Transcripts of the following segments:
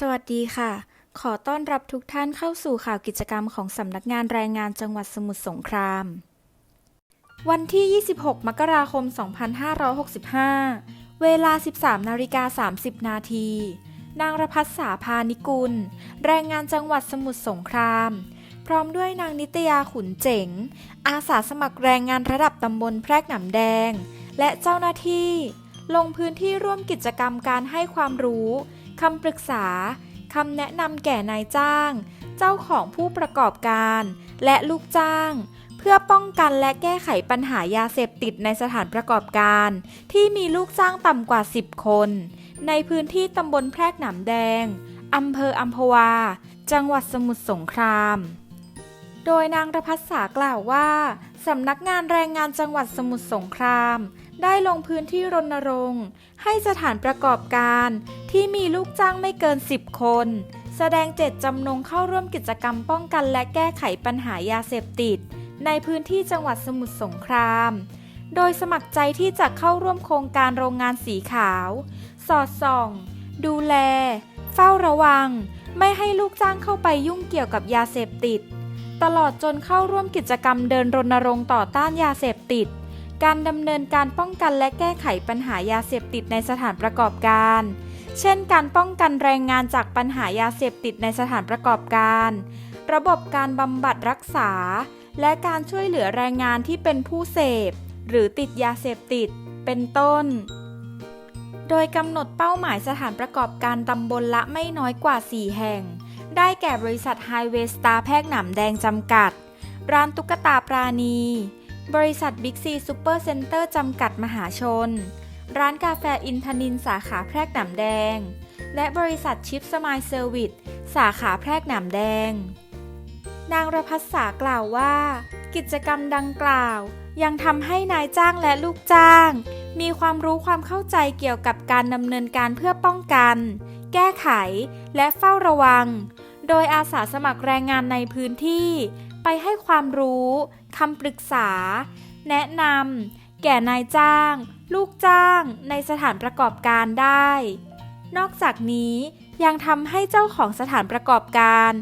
สวัสดีค่ะ ขอต้อนรับทุกท่านเข้าสู่ข่าวกิจกรรมของสำนักงานแรงงานจังหวัดสมุทรสงคราม วันที่ 26 มกราคม 2565 เวลา 13นาฬิกา30 นาที นางรพัฒสาพานิกุล แรงงานจังหวัดสมุทรสงคราม พร้อมด้วยนางนิตยาขุนเจ๋ง อาสาสมัครแรงงานระดับตำบลแพรกหนำแดง และเจ้าหน้าที่ ลงพื้นที่ร่วมกิจกรรมการให้ความรู้ คำปรึกษาคำแนะนำแก่นายจ้าง เจ้าของผู้ประกอบการ และลูกจ้าง เพื่อป้องกันและแก้ไขปัญหายาเสพติดในสถานประกอบการ ที่มีลูกจ้างต่ำกว่า 10 คน ในพื้นที่ตำบลแพรกหนำแดงอำเภออัมพวา จังหวัดสมุทรสงคราม โดยนางรพัฒษากล่าวว่าสำนักงานแรงงานจังหวัดสมุทรสงคราม ได้ลงพื้นที่รณรงค์ ให้สถานประกอบการที่มีลูกจ้างไม่เกิน 10 คน แสดงเจตจำนงเข้าร่วมกิจกรรมป้องกันและแก้ไขปัญหายาเสพติด ในพื้นที่จังหวัดสมุทรสงคราม โดยสมัครใจที่จะเข้าร่วมโครงการโรงงานสีขาว สอดส่อง ดูแล เฝ้าระวัง ไม่ให้ลูกจ้างเข้าไปยุ่งเกี่ยวกับยาเสพติด ตลอดจนเข้าร่วมกิจกรรมเดินรณรงค์ต่อต้านยาเสพติด การดำเนินการป้องกันและแก้ไขปัญหายาเสพติดในสถานประกอบการ เช่น การป้องกันแรงงานจากปัญหายาเสพติดในสถานประกอบการ ระบบการบำบัดรักษา และการช่วยเหลือแรงงานที่เป็นผู้เสพ หรือติดยาเสพติด เป็นต้น โดยกำหนดเป้าหมายสถานประกอบการตำบลละไม่น้อยกว่า 4 แห่ง ได้แก่บริษัทไฮเวย์สตาร์แพกหนำแดงจำกัด ร้านตุ๊กตาปราณี บริษัทบิ๊กซีซูเปอร์เซ็นเตอร์จำกัดมหาชน ร้านกาแฟอินทนินสาขาแพรกหนำแดง และบริษัทชิปสมายเซอร์วิสสาขาแพรกหนำแดง นางรพัฒษากล่าวว่า กิจกรรมดังกล่าว ยังทำให้นายจ้างและลูกจ้าง มีความรู้ความเข้าใจเกี่ยวกับการดำเนินการเพื่อป้องกัน แก้ไข และเฝ้าระวัง โดยอาสาสมัครแรงงานในพื้นที่ ไปให้ความรู้ คำปรึกษา แนะนำแก่นายจ้าง ลูกจ้าง ในสถานประกอบการได้ นอกจากนี้ยังทำให้เจ้าของสถานประกอบการ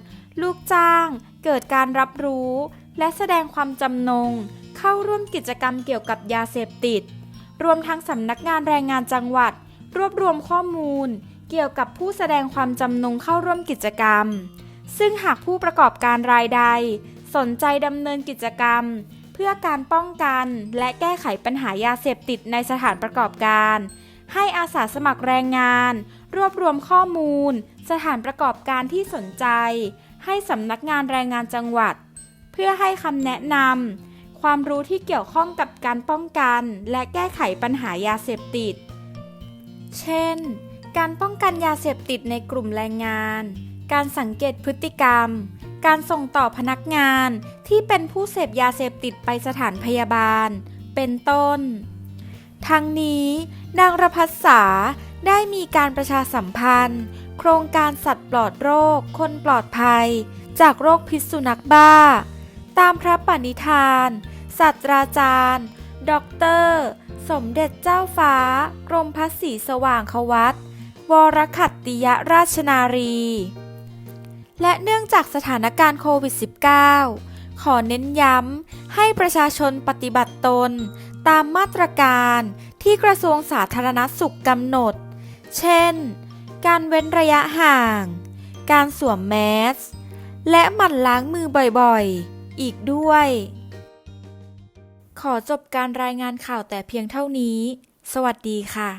ลูกจ้าง เกิดการรับรู้ และแสดงความจำนง เข้าร่วมกิจกรรมเกี่ยวกับยาเสพติด รวมทั้งสำนักงานแรงงานจังหวัด รวบรวมข้อมูล เกี่ยวกับผู้แสดงความจำนงเข้าร่วมกิจกรรม ซึ่งหากผู้ประกอบการรายใด สนใจดำเนินกิจกรรม เพื่อการป้องกันและแก้ไขปัญหายาเสพติดในสถานประกอบการ ให้อาสาสมัครแรงงาน รวบรวมข้อมูล สถานประกอบการที่สนใจ ให้สำนักงานแรงงานจังหวัด เพื่อให้คำแนะนำความรู้ที่เกี่ยวข้องกับการป้องกัน และแก้ไขปัญหายาเสพติด เช่น การป้องกันยาเสพติดในกลุ่มแรงงาน การสังเกตพฤติกรรม การส่งต่อพนักงานที่เป็นผู้เสพยาเสพติดไปสถานพยาบาล เป็นต้น ทั้งนี้นางรพัฒษาได้มีการประชาสัมพันธ์ โครงการสัตว์ปลอดโรค คนปลอดภัย จากโรคพิษสุนัขบ้า ตามพระปณิธานศาสตราจารย์ด็อกเตอร์ สมเด็จเจ้าฟ้า กรมพระศรีสว่างควัตวรขัตติยราชนารี และเนื่องจากสถานการณ์โควิด -19 ขอเน้นย้ำให้ประชาชนปฏิบัติตน ตามมาตรการที่กระทรวงสาธารณสุขกำหนด เช่น การเว้นระยะห่าง การสวมแมส และหมั่นล้างมือบ่อยๆ อีกด้วย ขอจบการรายงานข่าวแต่เพียงเท่านี้ สวัสดีค่ะ